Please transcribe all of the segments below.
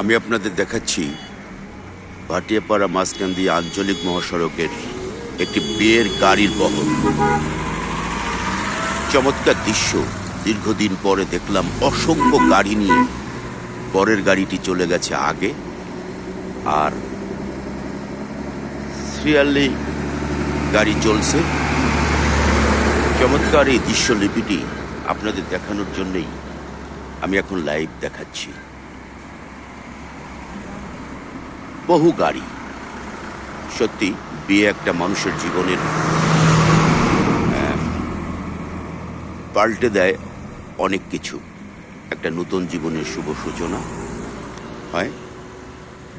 আমি আপনাদের দেখাচ্ছি ভাটিয়াপাড়া মাঝকান্দি আঞ্চলিক মহাসড়কের একটি বিয়ের গাড়ির বহর। চমৎকার দৃশ্য। দীর্ঘদিন পরে দেখলাম অসংখ্য গাড়ি নিয়ে পরের গাড়িটি চলে গেছে আগে। আর সিরিয়ালি গাড়ি চলছে। চমৎকার এই দৃশ্যলিপিটি আপনাদের দেখানোর জন্যই আমি এখন লাইভ দেখাচ্ছি। বহু গাড়ি। সত্যি, বিয়ে একটা মানুষের জীবনের পাল্টে দেয় অনেক কিছু। একটা নতুন জীবনের শুভ সূচনা, হয়?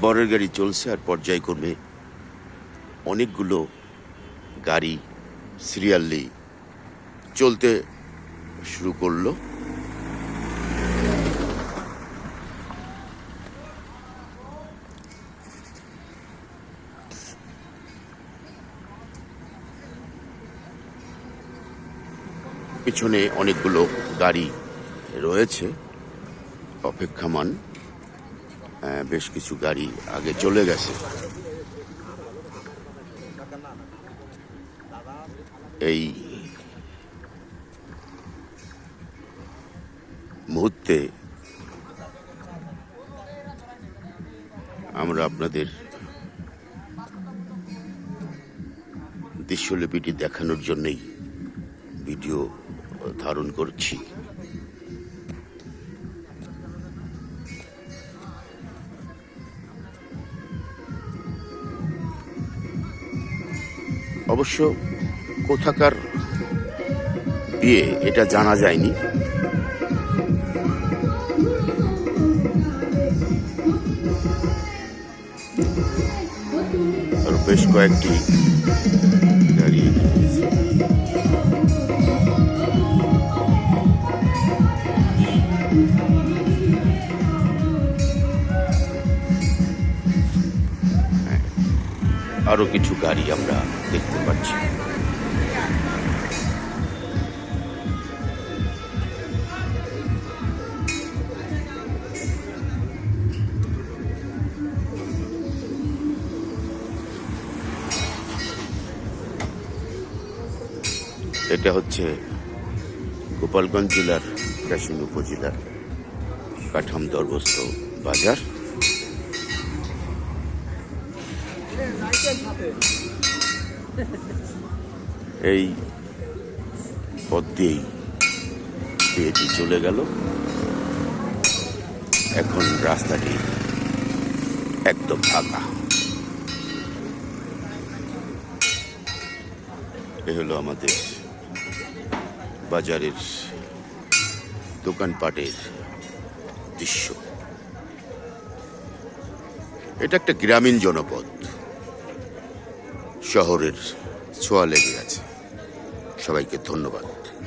বরের গাড়ি চলছে আর পর্যায়ক্রমে অনেকগুলো গাড়ি সিরিয়ালি চলতে শুরু করল। পিছনে অনেকগুলো গাড়ি রয়েছে, অপেক্ষামান বেশ কিছু গাড়ি আগে চলে গেছে। এই মুহূর্তে আমরা আপনাদের দৃশ্যলিপিটি দেখানোর জন্যই ভিডিও ধারণ করছি। অবশ্য কোথাকার বিয়ে এটা জানা যায়নি। আর বেশ কয়েকটি আরও কিছু গাড়ি আমরা দেখতে পাচ্ছি। এটা হচ্ছে গোপালগঞ্জ জেলার কাশিন উপজেলার কাঠাম দরবস্ত বাজার। এই পথ দিয়েই বিয়েটি চলে গেল। এখন রাস্তাটি একদম ফাঁকা। এ হলো আমাদের বাজারের দোকানপাটের দৃশ্য। এটা একটা গ্রামীণ জনপদ। শহরের ছোঁয়া লেগে আছে সবাইকে ধন্যবাদ।